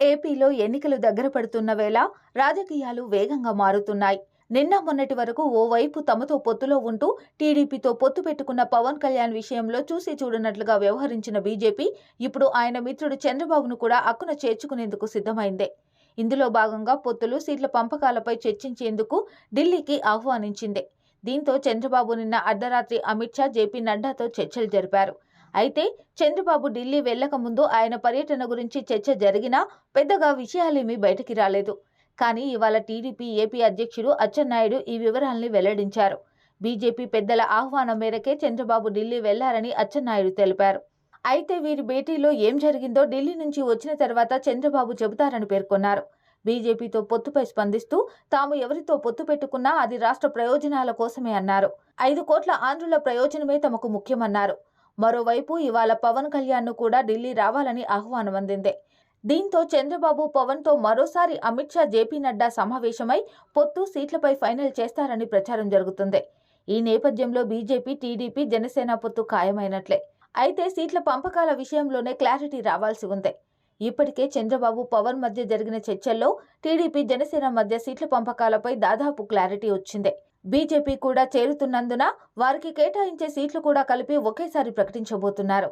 ఏపీలో ఎన్నికలు దగ్గర పడుతున్న వేళ రాజకీయాలు వేగంగా మారుతున్నాయి. నిన్న మొన్నటి వరకు ఓవైపు తమతో పొత్తులో ఉంటూ టీడీపీతో పొత్తు పెట్టుకున్న పవన్ కళ్యాణ్ విషయంలో చూసి చూడనట్లుగా వ్యవహరించిన బీజేపీ ఇప్పుడు ఆయన మిత్రుడు చంద్రబాబును కూడా అక్కున చేర్చుకునేందుకు సిద్ధమైందే. ఇందులో భాగంగా పొత్తులు సీట్ల పంపకాలపై చర్చించేందుకు ఢిల్లీకి ఆహ్వానించింది. దీంతో చంద్రబాబు నిన్న అర్ధరాత్రి అమిత్ షా జేపీ నడ్డాతో చర్చలు జరిపారు. అయితే చంద్రబాబు ఢిల్లీ వెళ్ళక ముందు ఆయన పర్యటన గురించి చర్చ జరిగినా పెద్దగా విషయాలేమీ బయటికి రాలేదు. కానీ ఇవాళ టీడీపీ ఏపీ అధ్యక్షుడు అచ్చెన్నాయుడు ఈ వివరాల్ని వెల్లడించారు. బీజేపీ పెద్దల ఆహ్వానం మేరకే చంద్రబాబు ఢిల్లీ వెళ్ళారని అచ్చెన్నాయుడు తెలిపారు. అయితే వీరి భేటీలో ఏం జరిగిందో ఢిల్లీ నుంచి వచ్చిన తర్వాత చంద్రబాబు చెబుతారని పేర్కొన్నారు. బీజేపీతో పొత్తుపై స్పందిస్తూ తాము ఎవరితో పొత్తు పెట్టుకున్నా అది రాష్ట్ర ప్రయోజనాల కోసమే అన్నారు. ఐదు కోట్ల ఆంధ్రుల ప్రయోజనమే తమకు ముఖ్యమన్నారు. మరోవైపు ఇవాళ పవన్ కళ్యాణ్ను కూడా ఢిల్లీ రావాలని ఆహ్వానం అందింది. దీంతో చంద్రబాబు పవన్తో మరోసారి అమిత్ షా జేపీ నడ్డా సమావేశమై పొత్తు సీట్లపై ఫైనల్ చేస్తారని ప్రచారం జరుగుతుంది. ఈ నేపథ్యంలో బీజేపీ టీడీపీ జనసేన పొత్తు ఖాయమైనట్లే. అయితే సీట్ల పంపకాల విషయంలోనే క్లారిటీ రావాల్సి ఉంది. ఇప్పటికే చంద్రబాబు పవన్ మధ్య జరిగిన చర్చల్లో టీడీపీ జనసేన మధ్య సీట్ల పంపకాలపై దాదాపు క్లారిటీ వచ్చింది. బీజేపీ కూడా చేరుతున్నందున వారికి కేటాయించే సీట్లు కూడా కలిపి ఒకేసారి ప్రకటించబోతున్నారు.